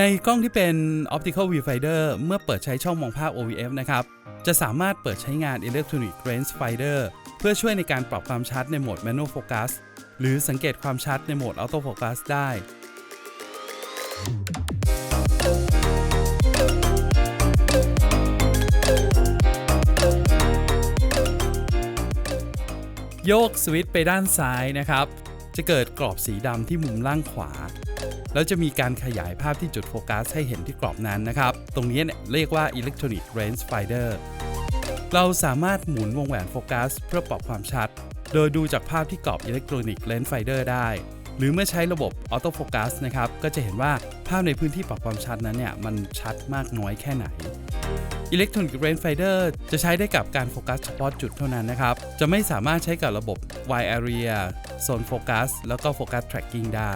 ในกล้องที่เป็น Optical Viewfinder เมื่อเปิดใช้ช่องมองภาพ OVF นะครับ จะสามารถเปิดใช้งาน Electronic Range Finder เพื่อช่วยในการปรับความชัดในโหมด Manual Focus หรือสังเกตความชัดในโหมด Auto Focus ได้ โยกสวิตช์ไปด้านซ้ายนะครับ จะเกิดกรอบสีดำที่มุมล่างขวา แล้วจะมีการขยายภาพที่จุดโฟกัสให้เห็นที่กรอบนั้นนะครับ ตรงนี้เนี่ยเรียกว่า Electronic Range Finder เราสามารถหมุนวงแหวนโฟกัสเพื่อปรับความชัด โดยดูจากภาพที่กรอบ Electronic Range Finder ได้ หรือเมื่อใช้ระบบออโต้โฟกัสนะครับก็จะเห็นว่าภาพในพื้นที่ปรับความชัดนั้นเนี่ยมันชัดมากน้อยแค่ไหนอิเล็กทรอนิกส์เรนไฟเดอร์จะใช้ได้กับการโฟกัสเฉพาะจุดเท่านั้นนะครับ จะไม่สามารถใช้กับระบบ Wide Area Zone Focus แล้วก็ Focus Tracking ได้